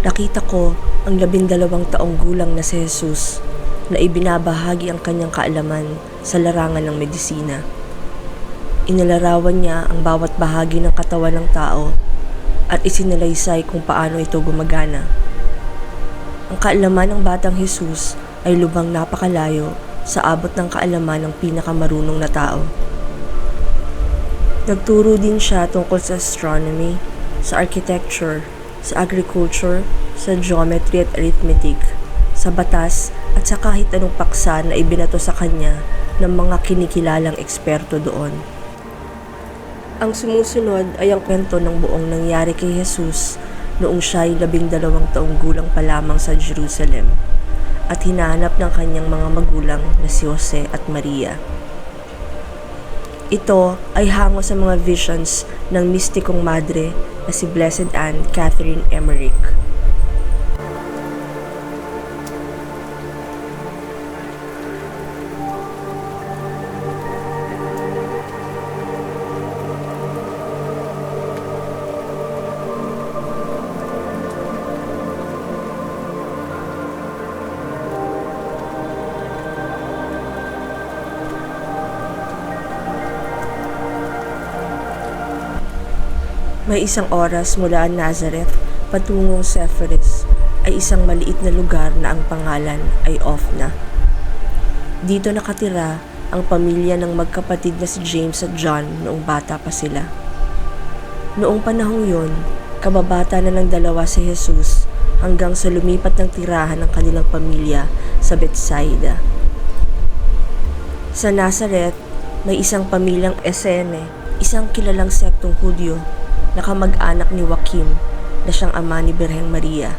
Nakita ko ang labindalawang taong gulang na si Jesus na ibinabahagi ang kanyang kaalaman sa larangan ng medisina. Inalarawan niya ang bawat bahagi ng katawan ng tao at isinalaysay kung paano ito gumagana. Ang kaalaman ng batang Jesus ay lubang napakalayo sa abot ng kaalaman ng pinakamarunong na tao. Nagturo din siya tungkol sa astronomy, sa architecture, sa agriculture, sa geometry at arithmetic, sa batas at sa kahit anong paksa na ibinato sa kanya ng mga kinikilalang eksperto doon. Ang sumusunod ay ang kwento ng buong nangyari kay Jesus noong siya ay labing dalawang taong gulang pa lamang sa Jerusalem at hinahanap ng kanyang mga magulang na si Jose at Maria. Ito ay hango sa mga visions ng mistikong madre na si Blessed Anne Catherine Emmerich. May isang oras mula ang Nazareth patungong Sepharis ay isang maliit na lugar na ang pangalan ay Ofna. Dito nakatira ang pamilya ng magkapatid na si James at John noong bata pa sila. Noong panahong yun, kababata na ng dalawa si Jesus hanggang sa lumipat ng tirahan ng kanilang pamilya sa Bethsaida. Sa Nazareth, may isang pamilyang Esene, isang kilalang sektong Hudyo na kamag-anak ni Joaquim na siyang ama ni Birheng Maria.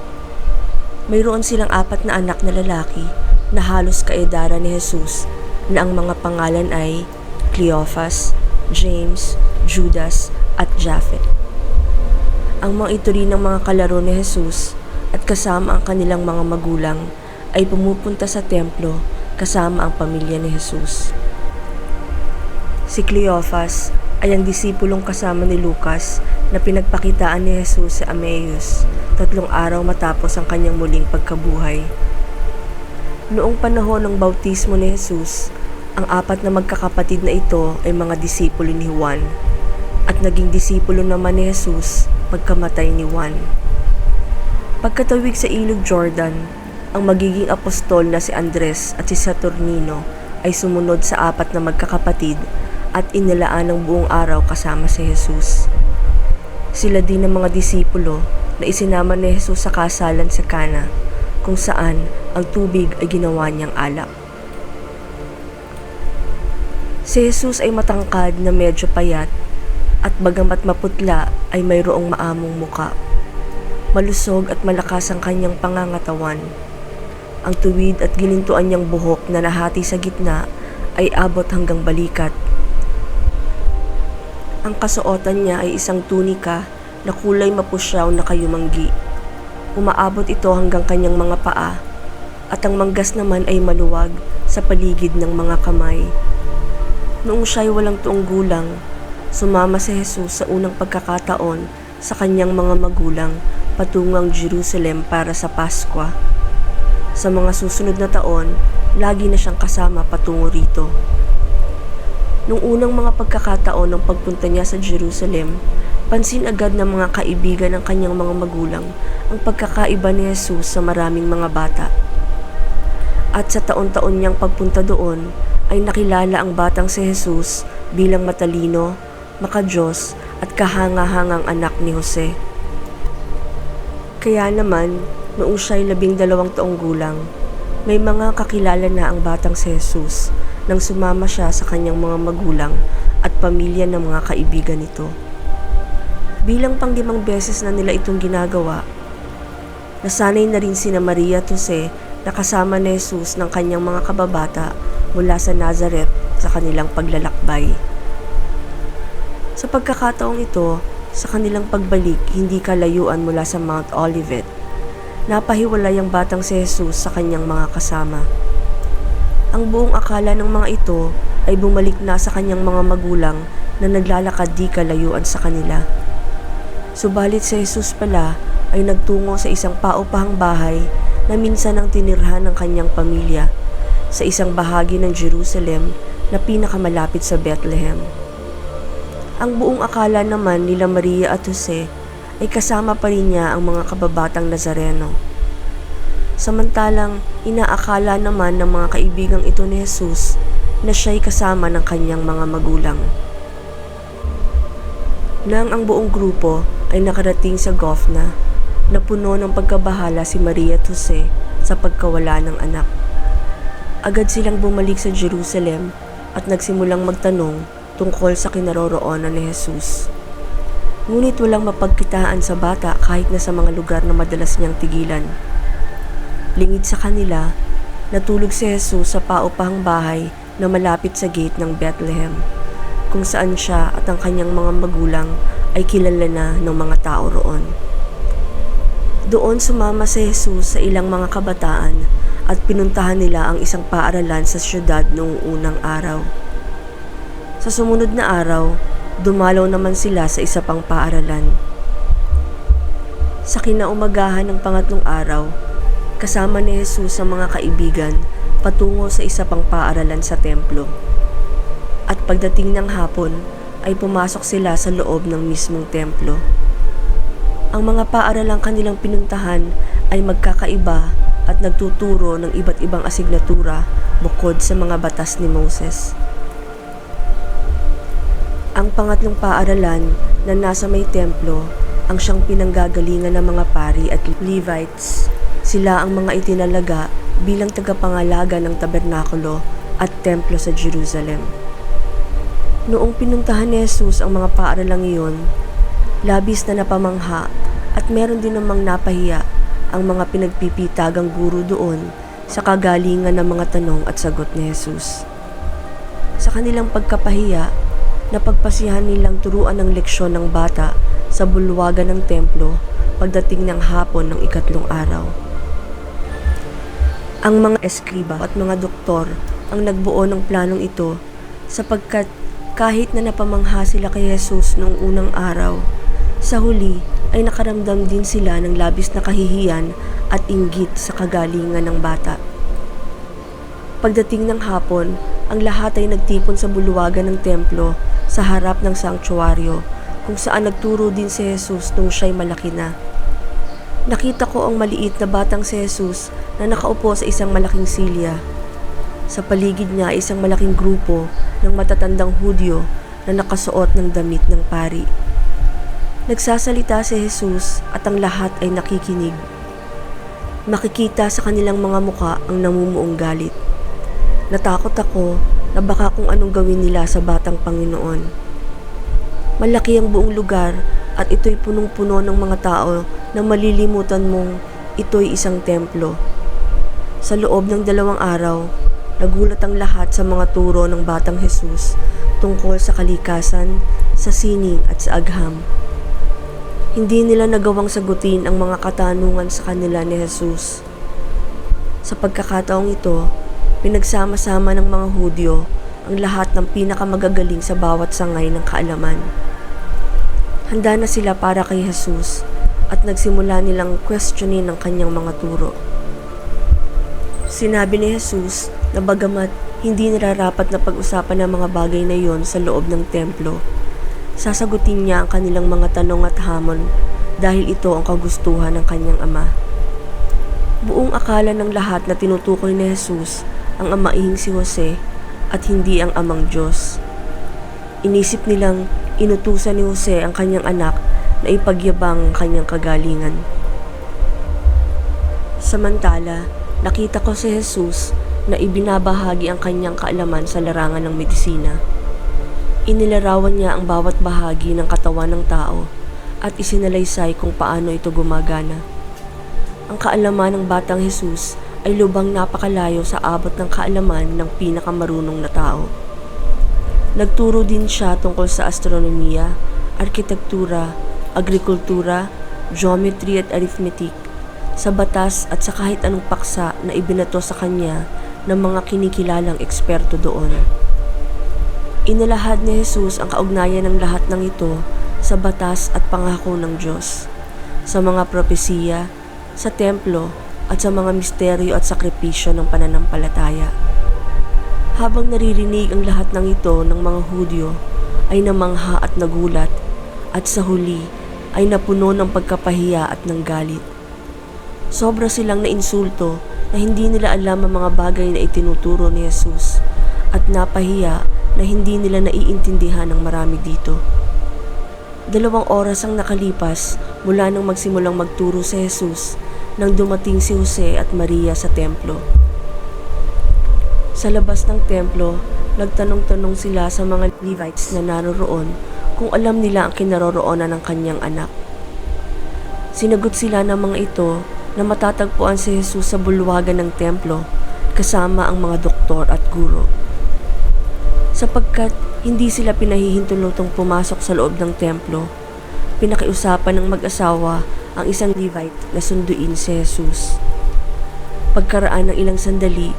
Mayroon silang apat na anak na lalaki na halos kaedara ni Jesus na ang mga pangalan ay Cleophas, James, Judas at Japhet. Ang mga ito rin ng mga kalaro ni Jesus at kasama ang kanilang mga magulang ay pumupunta sa templo kasama ang pamilya ni Jesus. Si Cleophas ay ang disipulong kasama ni Lucas na pinagpakitaan ni Jesus sa Emmaus tatlong araw matapos ang kanyang muling pagkabuhay. Noong panahon ng bautismo ni Jesus, ang apat na magkakapatid na ito ay mga disipulo ni Juan at naging disipulo naman ni Jesus pagkamatay ni Juan. Pagkatawid sa ilog Jordan, ang magiging apostol na si Andres at si Saturnino ay sumunod sa apat na magkakapatid at inilaan ng buong araw kasama si Jesus. Sila din ang mga disipulo na isinama ni Jesus sa kasalan sa Kana kung saan ang tubig ay ginawa niyang alak. Si Jesus ay matangkad na medyo payat at bagamat maputla ay mayroong maamong muka. Malusog at malakas ang kanyang pangangatawan. Ang tuwid at ginintuan niyang buhok na nahati sa gitna ay abot hanggang balikat. Ang kasuotan niya ay isang tunika na kulay mapusyaw na kayumanggi. Umaabot ito hanggang kanyang mga paa at ang manggas naman ay maluwag sa paligid ng mga kamay. Noong siya'y walang tuong gulang, sumama si Jesus sa unang pagkakataon sa kanyang mga magulang patungang Jerusalem para sa Paskwa. Sa mga susunod na taon, lagi na siyang kasama patungo rito. Nung unang mga pagkakataon ng pagpunta niya sa Jerusalem, pansin agad ng mga kaibigan ng kanyang mga magulang ang pagkakaiba ni Jesus sa maraming mga bata. At sa taon-taon niyang pagpunta doon, ay nakilala ang batang si Jesus bilang matalino, makajos at kahanga-hangang anak ni Jose. Kaya naman, noong siya'y labing dalawang taong gulang, may mga kakilala na ang batang si Jesus nang sumama siya sa kanyang mga magulang at pamilya ng mga kaibigan nito. Bilang panglimang beses na nila itong ginagawa, nasanay na rin sina Maria at Jose na kasama ni Jesus ng kanyang mga kababata mula sa Nazareth sa kanilang paglalakbay. Sa pagkakataong ito, sa kanilang pagbalik hindi kalayuan mula sa Mount Olivet, napahiwalay ang batang si Jesus sa kanyang mga kasama. Ang buong akala ng mga ito ay bumalik na sa kanyang mga magulang na naglalakad di kalayuan sa kanila. Subalit si Jesus pala ay nagtungo sa isang paupahang bahay na minsan ang tinirhan ng kanyang pamilya sa isang bahagi ng Jerusalem na pinakamalapit sa Bethlehem. Ang buong akala naman nila Maria at Jose ay kasama pa rin niya ang mga kababatang Nazareno. Samantalang inaakala naman ng mga kaibigang ito ni Jesus na siya'y kasama ng kanyang mga magulang. Nang ang buong grupo ay nakarating sa Gofna, napuno ng pagkabahala si Maria at Jose sa pagkawala ng anak. Agad silang bumalik sa Jerusalem at nagsimulang magtanong tungkol sa kinaroroonan ni Jesus. Ngunit walang mapagkitaan sa bata kahit na sa mga lugar na madalas niyang tigilan. Lingid sa kanila, natulog si Jesus sa paupahang bahay na malapit sa gate ng Bethlehem, kung saan siya at ang kanyang mga magulang ay kilala na ng mga tao roon. Doon sumama si Jesus sa ilang mga kabataan at pinuntahan nila ang isang paaralan sa syudad noong unang araw. Sa sumunod na araw, dumalaw naman sila sa isa pang paaralan. Sa kinaumagahan ng pangatlong araw, kasama ni Jesus sa mga kaibigan patungo sa isa pang paaralan sa templo. At pagdating ng hapon, ay pumasok sila sa loob ng mismong templo. Ang mga paaralang kanilang pinuntahan ay magkakaiba at nagtuturo ng iba't ibang asignatura bukod sa mga batas ni Moses. Ang pangatlong paaralan na nasa may templo ang siyang pinanggagalingan ng mga pari at Levites. Sila ang mga itinalaga bilang tagapangalaga ng tabernakulo at templo sa Jerusalem. Noong pinuntahan ni Jesus ang mga paaralang iyon, labis na napamangha at meron din namang napahiya ang mga pinagpipitagang guro doon sa kagalingan ng mga tanong at sagot ni Jesus. Sa kanilang pagkapahiya, napagpasihan nilang turuan ng leksyon ng bata sa bulwagan ng templo pagdating ng hapon ng ikatlong araw. Ang mga eskriba at mga doktor ang nagbuo ng planong ito sapagkat kahit na napamangha sila kay Jesus noong unang araw, sa huli ay nakaramdam din sila ng labis na kahihiyan at inggit sa kagalingan ng bata. Pagdating ng hapon, ang lahat ay nagtipon sa buluwagan ng templo sa harap ng sanktuaryo kung saan nagturo din si Jesus nung siya'y malaki na. Nakita ko ang maliit na batang si Jesus na nakaupo sa isang malaking silya. Sa paligid niya isang malaking grupo ng matatandang Hudyo na nakasuot ng damit ng pari. Nagsasalita si Jesus at ang lahat ay nakikinig. Makikita sa kanilang mga muka ang namumuong galit. Natakot ako na baka kung anong gawin nila sa batang Panginoon. Malaki ang buong lugar at ito'y punong-puno ng mga tao na malilimutan mong ito'y isang templo. Sa loob ng dalawang araw, nagulat ang lahat sa mga turo ng batang Jesus tungkol sa kalikasan, sa sining at sa agham. Hindi nila nagawang sagutin ang mga katanungan sa kanila ni Jesus. Sa pagkakataong ito, pinagsama-sama ng mga Hudyo ang lahat ng pinakamagagaling sa bawat sangay ng kaalaman. Handa na sila para kay Jesus at nagsimula nilang questionin ang kanyang mga turo. Sinabi ni Jesus na bagamat hindi nararapat na pag-usapan ng mga bagay na iyon sa loob ng templo, Sasagutin niya ang kanilang mga tanong at hamon dahil ito ang kagustuhan ng kanyang ama. Buong akala ng lahat na tinutukoy ni Jesus ang amaihing si Jose at hindi ang amang Diyos. Inisip nilang inutusan ni Jose ang kanyang anak na ipagyabang ang kanyang kagalingan. Samantala, nakita ko si Jesus na ibinabahagi ang kanyang kaalaman sa larangan ng medisina. Inilarawan niya ang bawat bahagi ng katawan ng tao at isinalaysay kung paano ito gumagana. Ang kaalaman ng batang Jesus ay lubang napakalayo sa abot ng kaalaman ng pinakamarunong na tao. Nagturo din siya tungkol sa astronomiya, arkitektura, agrikultura, geometry at arithmetic, sa batas at sa kahit anong paksa na ibinato sa kanya ng mga kinikilalang eksperto doon. Inalahad ni Jesus ang kaugnayan ng lahat ng ito sa batas at pangako ng Diyos. sa mga propesiya, sa templo at sa mga misteryo at sakripisyo ng pananampalataya. Habang naririnig ang lahat ng ito ng mga Hudyo, ay namangha at nagulat at sa huli ay napuno ng pagkapahiya at ng galit. Sobra silang nainsulto na hindi nila alam ang mga bagay na itinuturo ni Jesus at napahiya na hindi nila naiintindihan ng marami dito. Dalawang oras ang nakalipas mula nang magsimulang magturo si Jesus nang dumating si Jose at Maria sa templo. Sa labas ng templo, nagtanong-tanong sila sa mga Levites na naroroon kung alam nila ang kinaroroonan ng kanyang anak. Sinagot sila ng mga ito na matatagpuan si Jesus sa bulwagan ng templo kasama ang mga doktor at guro. Sapagkat hindi sila pinahihintulutong pumasok sa loob ng templo, pinakiusapan ng mag-asawa ang isang Levite na sunduin si Jesus. Pagkaraan ng ilang sandali,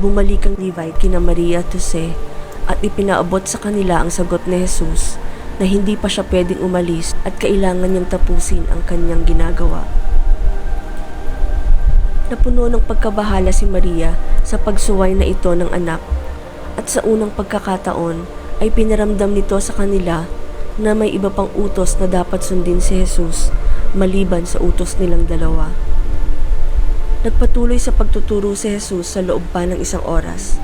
bumalik ang Levite kina Maria at Jose at ipinaabot sa kanila ang sagot ni Jesus na hindi pa siya pwedeng umalis at kailangan niyang tapusin ang kanyang ginagawa. Napuno ng pagkabahala si Maria sa pagsuway na ito ng anak at sa unang pagkakataon ay pinaramdam nito sa kanila na may iba pang utos na dapat sundin si Jesus maliban sa utos nilang dalawa. Nagpatuloy sa pagtuturo si Jesus sa loob pa ng isang oras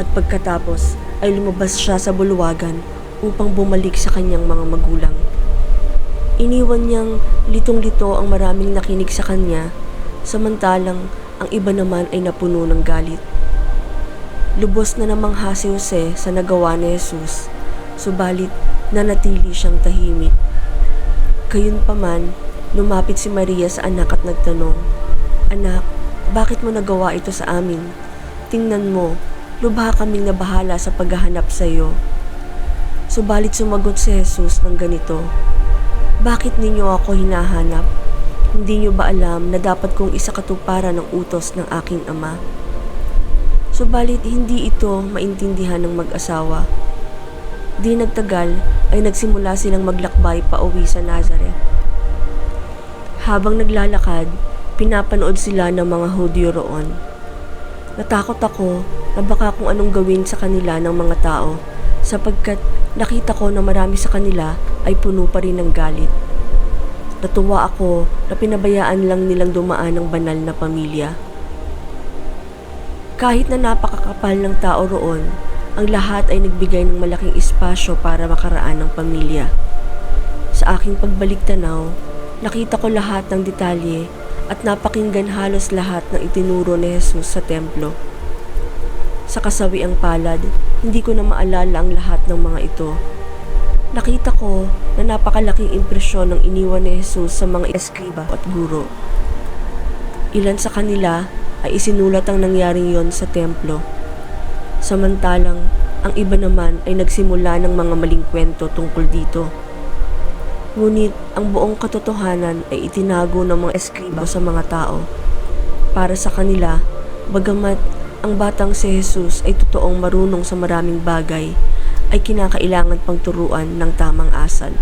at pagkatapos ay lumabas siya sa bulwagan upang bumalik sa kanyang mga magulang. Iniwan niyang litong-lito ang maraming nakinig sa kanya samantalang ang iba naman ay napuno ng galit. Lubos na namangha si Jose sa nagawa ni Jesus, subalit nanatili siyang tahimik. Gayunpaman, lumapit si Maria sa anak at nagtanong, Anak, bakit mo nagawa ito sa amin? Tingnan mo, lubha kaming nabahala sa paghahanap sa iyo. Subalit sumagot si Jesus ng ganito, Bakit ninyo ako hinahanap? Hindi niyo ba alam na dapat kong isa katuparan ng utos ng aking ama? Subalit hindi ito maintindihan ng mag-asawa. Di nagtagal ay nagsimula silang maglakbay pa uwi sa Nazareth. Habang naglalakad, pinapanood sila ng mga Hudyo roon. Natakot ako na baka kung anong gawin sa kanila ng mga tao sapagkat nakita ko na marami sa kanila ay puno pa rin ng galit. Natuwa ako na pinabayaan lang nilang dumaan ng banal na pamilya. Kahit na napakakapal ng tao roon, ang lahat ay nagbigay ng malaking espasyo para makaraan ng pamilya. Sa aking pagbalik tanaw, nakita ko lahat ng detalye at napakinggan halos lahat ng itinuro ni Jesus sa templo. Sa kasawiang palad, hindi ko na maalala ang lahat ng mga ito. Nakita ko na napakalaking impresyon ng iniwan ni Jesus sa mga eskriba at guro. Ilan sa kanila ay isinulat ang nangyaring yon sa templo. Samantalang, ang iba naman ay nagsimula ng mga maling kwento tungkol dito. Ngunit ang buong katotohanan ay itinago ng mga eskriba sa mga tao. Para sa kanila, bagamat ang batang si Jesus ay totoong marunong sa maraming bagay, ay kinakailangan pang turuan ng tamang asal.